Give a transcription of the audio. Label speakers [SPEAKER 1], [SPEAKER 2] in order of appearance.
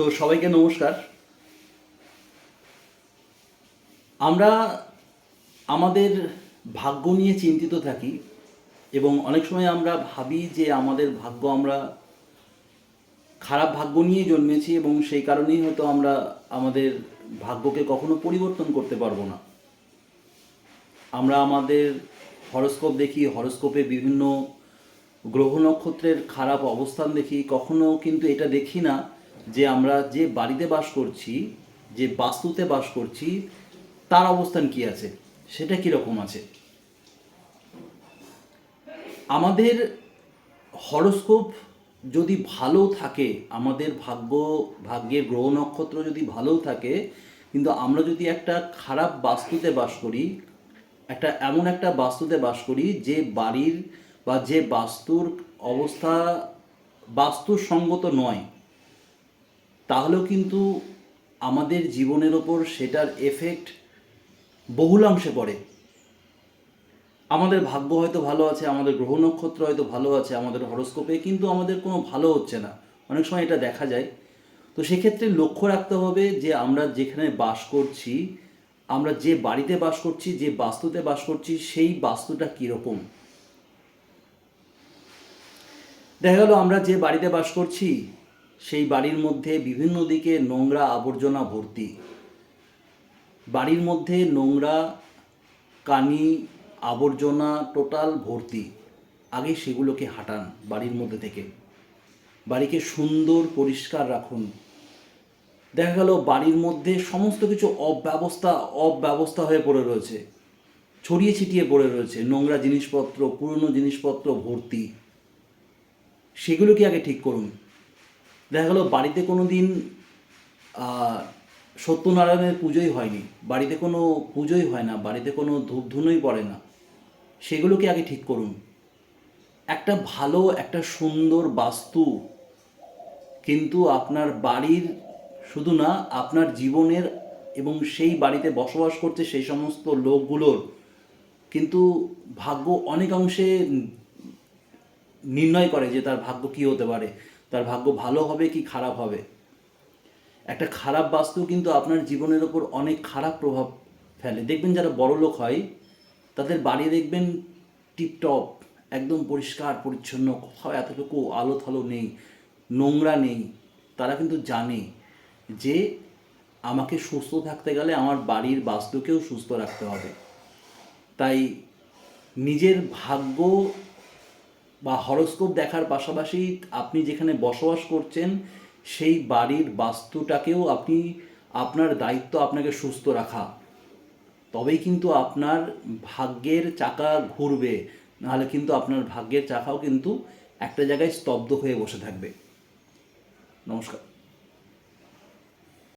[SPEAKER 1] তো সবাইকে নমস্কার। আমরা আমাদের ভাগ্য নিয়ে চিন্তিত থাকি এবং অনেক সময় আমরা ভাবি যে আমাদের ভাগ্য আমরা খারাপ ভাগ্য নিয়ে জন্মেছি এবং সেই কারণেই হয়তো আমরা আমাদের ভাগ্যকে কখনো পরিবর্তন করতে পারব না। আমরা আমাদের হরস্কোপ দেখি, হরস্কোপে বিভিন্ন গ্রহ নক্ষত্রের খারাপ অবস্থান দেখি, কখনো কিন্তু এটা দেখি না যে আমরা যে বাড়িতে বাস করছি, যে বাস্তুতে বাস করছি, তার অবস্থান কি আছে? সেটা কীরকম আছে? আমাদের হরস্কোপ যদি ভালো থাকে, আমাদের ভাগ্য, ভাগ্যের গ্রহ নক্ষত্র যদি ভালো থাকে, কিন্তু আমরা যদি একটা খারাপ বাস্তুতে বাস করি, একটা এমন একটা বাস্তুতে বাস করি, যে বাড়ির বা যে বাস্তুর অবস্থা বাস্তুসঙ্গত নয় তাহলেও কিন্তু আমাদের জীবনের ওপর সেটার এফেক্ট বহুলাংশে পড়ে। আমাদের ভাগ্য হয়তো ভালো আছে, আমাদের গ্রহ নক্ষত্র হয়তো ভালো আছে, আমাদের হরস্কোপে কিন্তু আমাদের কোনো ভালো হচ্ছে না। অনেক সময় এটা দেখা যায়। তো সেক্ষেত্রে লক্ষ্য রাখতে হবে যে আমরা যেখানে বাস করছি, আমরা যে বাড়িতে বাস করছি, যে বাস্তুতে বাস করছি, সেই বাস্তুটা কীরকম? দেখা গেল আমরা যে বাড়িতে বাস করছি সেই বাড়ির মধ্যে বিভিন্ন দিকে নোংরা আবর্জনা ভর্তি। বাড়ির মধ্যে নোংরা কানি আবর্জনা টোটাল ভর্তি। আগে সেগুলোকে হাঁটান বাড়ির মধ্যে থেকে। বাড়িকে সুন্দর পরিষ্কার রাখুন। দেখা গেল বাড়ির মধ্যে সমস্ত কিছু অব্যবস্থা অব্যবস্থা হয়ে পড়ে রয়েছে। ছড়িয়ে ছিটিয়ে পড়ে রয়েছে। নোংরা জিনিসপত্র, পুরনো জিনিসপত্র ভর্তি। সেগুলোকে আগে ঠিক করুন। দেখা গেল বাড়িতে কোনো দিন সত্যনারায়ণের পুজোই হয়নি। বাড়িতে কোনো পুজোই হয় না, বাড়িতে কোনো ধূপ ধুনোই পড়ে না। সেগুলোকে আগে ঠিক করুন। একটা ভালো, একটা সুন্দর বাস্তু কিন্তু আপনার বাড়ির শুধু না, আপনার জীবনের এবং সেই বাড়িতে বসবাস করছে সেই সমস্ত লোকগুলোর কিন্তু ভাগ্য অনেকাংশে নির্ণয় করে যে তার ভাগ্য কী হতে পারে। তার ভাগ্য ভালো হবে কি খারাপ হবে? একটা খারাপ বাস্তু কিন্তু আপনার জীবনের ওপর অনেক খারাপ প্রভাব ফেলে। দেখবেন যারা বড় লোক হয়, তাদের বাড়ি দেখবেন টিপটপ, একদম পরিষ্কার, পরিচ্ছন্ন কোথাও এতটুকু আলো থালো নেই, নোংরা নেই, তারা কিন্তু জানে যে আমাকে সুস্থ থাকতে গেলে আমার বাড়ির বাস্তুকেও সুস্থ রাখতে হবে। তাই নিজের ভাগ্য বা হরস্কোপ দেখার পাশাপাশি আপনি যেখানে বসবাস করছেন, সেই বাড়ির বাস্তুটাকেও আপনি, আপনার দায়িত্ব আপনাকে সুস্থ রাখা। তবেই কিন্তু আপনার ভাগ্যের চাকা ঘুরবে, নাহলে কিন্তু আপনার ভাগ্যের চাকাও কিন্তু একটা জায়গায় স্তব্ধ হয়ে বসে থাকবে। নমস্কার।